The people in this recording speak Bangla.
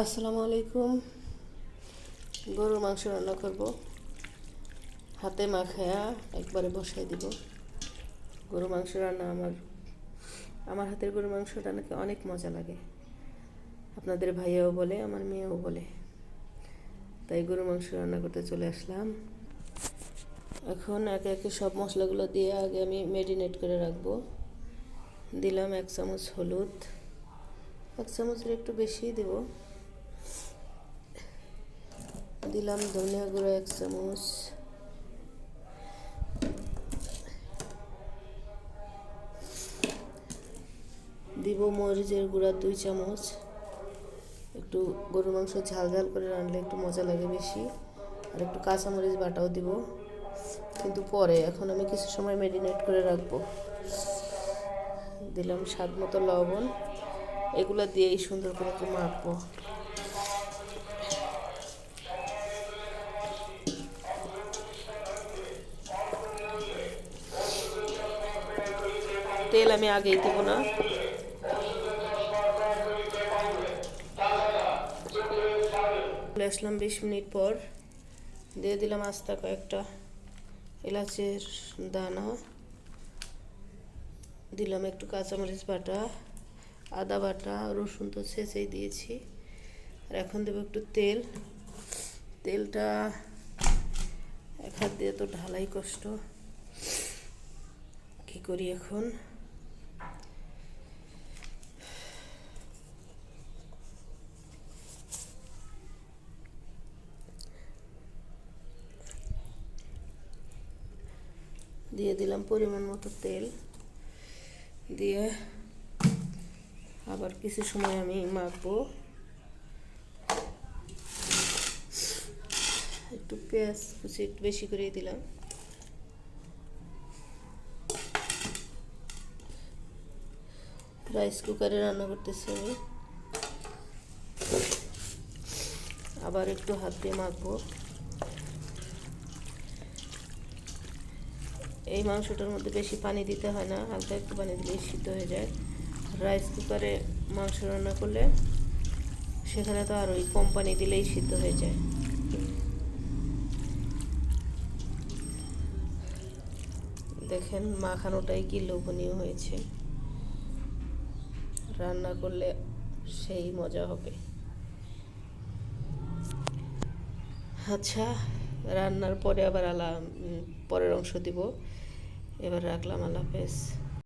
আসসালামু আলাইকুম। গরুর মাংস রান্না করব। হাতে মাখায়া একবারে বসাই দিব। গরুর মাংস রান্না আমার আমার হাতের গরুর মাংসটা নাকি অনেক মজা লাগে। আপনাদের ভাইয়াও বলে, আমার মেয়েও বলে। তাই গরুর মাংস রান্না করতে চলে আসলাম। এখন একে একে সব মশলাগুলো দিয়ে আগে আমি মেরিনেট করে রাখব। দিলাম এক চামচ হলুদ। এক চামচের একটু বেশি দেবো। দিলাম ধনিয়া গুঁড়ো এক চামচ। দিব মরিচের গুঁড়া দুই চামচ। একটু গরু মাংস ঝাল ঝাল করে রানলে একটু মজা লাগে বেশি। আর একটু কাঁচামরিচ বাটাও দিব। কিন্তু পরে, এখন আমি কিছু সময় মেরিনেট করে রাখব। দিলাম স্বাদ মতো লবণ। এগুলো দিয়েই সুন্দর করে একটু মাখবো। তেল আমি আগেই দেব না আসলাম বিশ মিনিট পর। দিয়ে দিলাম আস্তা কয়েকটা এলাচের দানা। দিলাম একটু কাঁচামরিচ বাটা, আদা বাটা, রসুন তো ছেঁচেই দিয়েছি। আর এখন দেবো একটু তেল। তেলটা এক হাত দিয়ে তো ঢালাই কষ্ট। কি করি এখন? দিয়ে দিলাম পরিমাণ মতো তেল। দিয়ে আবার কিছু সময় আমি মাখবো। একটু পেঁয়াজ কুচি একটু বেশি করে দিলাম। রাইস কুকারে রান্না করতেছি আমি। আবার একটু হাত দিয়ে মাখবো। এই মাংসটার মধ্যে বেশি পানি দিতে হয় না, হালকা একটু পানি দিলেই সিদ্ধ হয়ে যায়। রাইস কুকারে মাংস রান্না করলে সেখানে তো আর ওই কম পানি দিলেই সিদ্ধ হয়ে যায়। দেখেন মাখানোটাই কি লোভনীয় হয়েছে। রান্না করলে সেই মজা হবে। আচ্ছা রান্নার পরে আবার আলা পরের অংশ দিব। এবার রাখলাম আল্লাহ হাফেজ।